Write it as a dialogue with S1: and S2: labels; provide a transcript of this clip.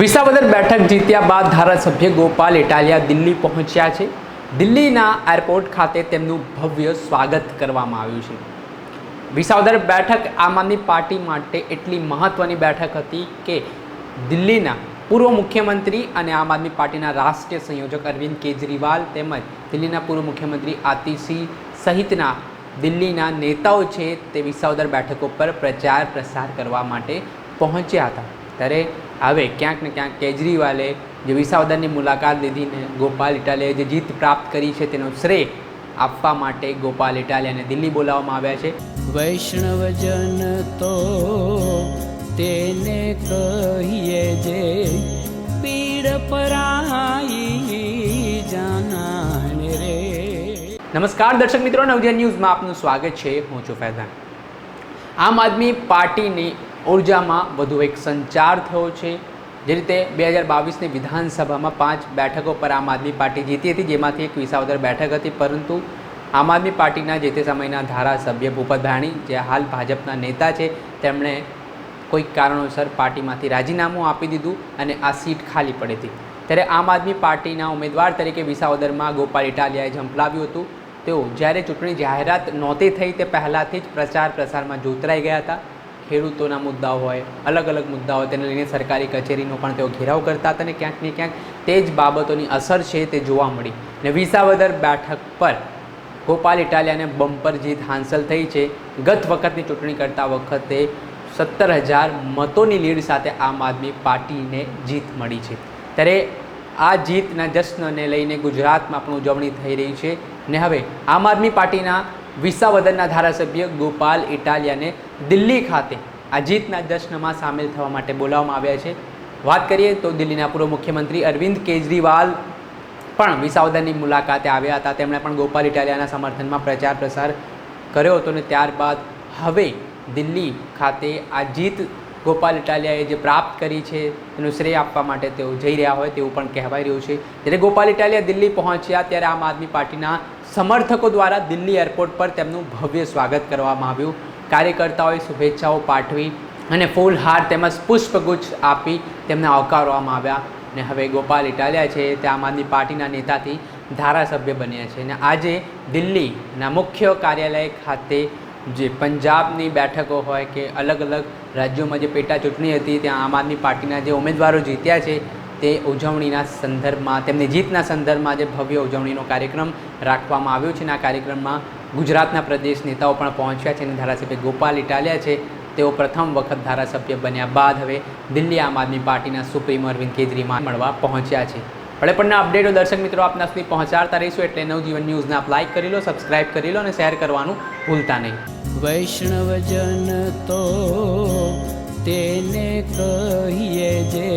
S1: વિસાવદર બેઠક જીત્યા બાદ ધારાસભ્ય ગોપાલ ઇટાલિયા દિલ્હી પહોંચ્યા છે. દિલ્હીના એરપોર્ટ ખાતે તેમનું ભવ્ય સ્વાગત કરવામાં આવ્યું છે. વિસાવદર બેઠક આમ આદમી પાર્ટી માટે એટલી મહત્ત્વની બેઠક હતી કે દિલ્હીના પૂર્વ મુખ્યમંત્રી અને આમ આદમી પાર્ટીના રાષ્ટ્રીય સંયોજક અરવિંદ કેજરીવાલ તેમજ દિલ્હીના પૂર્વ મુખ્યમંત્રી આતિશી સહિતના દિલ્હીના નેતાઓ છે તે વિસાવદર બેઠક ઉપર પ્રચાર પ્રસાર કરવા માટે પહોંચ્યા હતા. ત્યારે હવે ક્યાંક ને ક્યાંક કેજરીવાલે જે વિસાવદરની મુલાકાત લીધીને ગોપાલ ઇટાલિયાએ જે જીત પ્રાપ્ત કરી છે તેનો શ્રેય આપવા માટે ગોપાલ ઇટાલિયાને દિલ્હી બોલાવવામાં આવ્યા છે.
S2: વૈષ્ણવજન તો તેને કહીએ જે પીડ પરાઈ જાનાને રે.
S1: નમસ્કાર દર્શક મિત્રો નવજન ન્યૂઝમાં આપનું સ્વાગત છે. હું છું ફૈઝાન. આમ આદમી પાર્ટીની ઉર્જામાં વધુ એક સંચાર થયો છે. જે રીતે બે હજાર બાવીસની વિધાનસભામાં પાંચ બેઠકો પર આમ આદમી પાર્ટી જીતી હતી, જેમાંથી એક વિસાવદર બેઠક હતી. પરંતુ આમ આદમી પાર્ટીના જે તે સમયના ધારાસભ્ય ભૂપત ભાણી, જે હાલ ભાજપના નેતા છે, તેમણે કોઈક કારણોસર પાર્ટીમાંથી રાજીનામું આપી દીધું અને આ સીટ ખાલી પડી હતી. ત્યારે આમ આદમી પાર્ટીના ઉમેદવાર તરીકે વિસાવદરમાં ગોપાલ ઇટાલિયાએ ઝંપલાવ્યું હતું. તેઓ જ્યારે ચૂંટણી જાહેરાત નહોતી થઈ તે પહેલાંથી જ પ્રચાર પ્રસારમાં જોતરાઈ ગયા હતા. ખેડૂતોના મુદ્દાઓ હોય, અલગ અલગ મુદ્દાઓ તેને લઈને સરકારી કચેરીનો પણ તેઓ ઘેરાવ કરતા હતા અને ક્યાંક ને ક્યાંક તે જ બાબતોની અસર છે તે જોવા મળી. ને વિસાવદર બેઠક પર ગોપાલ ઇટાલિયાને બમ્પર જીત હાંસલ થઈ છે. ગત વખતની ચૂંટણી કરતા વખતે સત્તર હજાર મતોની લીડ સાથે આમ આદમી પાર્ટીને જીત મળી છે. ત્યારે આ જીતના જશ્નને લઈને ગુજરાતમાં પણ ઉજવણી થઈ રહી છે. ને હવે આમ આદમી પાર્ટીના વિસાવદરના ધારાસભ્ય ગોપાલ ઇટાલિયાને દિલ્હી ખાતે આ જશ્નમાં સામેલ થવા માટે બોલાવવામાં આવ્યા છે. વાત કરીએ તો દિલ્હીના પૂર્વ મુખ્યમંત્રી અરવિંદ કેજરીવાલ પણ વિસાવદરની મુલાકાતે આવ્યા હતા. તેમણે પણ ગોપાલ ઇટાલિયાના સમર્થનમાં પ્રચાર પ્રસાર કર્યો હતો ને ત્યારબાદ હવે દિલ્હી ખાતે આ જીત ગોપાલ ઇટાલિયાએ જે પ્રાપ્ત કરી છે તેનું શ્રેય આપવા માટે તેઓ જઈ રહ્યા હોય તેવું પણ કહેવાઈ રહ્યું છે. જ્યારે ગોપાલ ઇટાલિયા દિલ્હી પહોંચ્યા ત્યારે આમ આદમી પાર્ટીના સમર્થકો દ્વારા દિલ્હી એરપોર્ટ પર તેમનું ભવ્ય સ્વાગત કરવામાં આવ્યું. કાર્યકર્તાઓએ શુભેચ્છાઓ પાઠવી અને ફૂલહાર તેમજ પુષ્પગુચ્છ આપી તેમને આવકારવામાં આવ્યા. ને હવે ગોપાલ ઇટાલિયા છે, તે આમ આદમી પાર્ટીના નેતાથી ધારાસભ્ય બન્યા છે. અને આજે દિલ્હીના મુખ્ય કાર્યાલય ખાતે જે પંજાબની બેઠકો હોય કે અલગ અલગ રાજ્યોમાં જે પેટા ચૂંટણી હતી, ત્યાં આમ આદમી પાર્ટીના જે ઉમેદવારો જીત્યા છે તે ઉજવણીના સંદર્ભમાં, તેમની જીતના સંદર્ભમાં જે ભવ્ય ઉજવણીનો કાર્યક્રમ રાખવામાં આવ્યો છે અને આ કાર્યક્રમમાં ગુજરાતના પ્રદેશ નેતાઓ પણ પહોંચ્યા છે અને ધારાસભ્ય ગોપાલ ઇટાલિયા છે. તેઓ પ્રથમ વખત ધારાસભ્ય બન્યા બાદ હવે દિલ્હી આમ આદમી પાર્ટીના સુપ્રીમો અરવિંદ કેજરીવાલ મળવા પહોંચ્યા છે. પણના અપડેટો દર્શક મિત્રો આપના સુધી પહોંચાડતા રહીશું એટલે નવજીવન ન્યૂઝને આપ લાઇક કરી લો સબસ્ક્રાઇબ કરી લો અને શેર કરવાનું ભૂલતા નહીં.
S2: વૈષ્ણવજન તો તેને કહીએ જે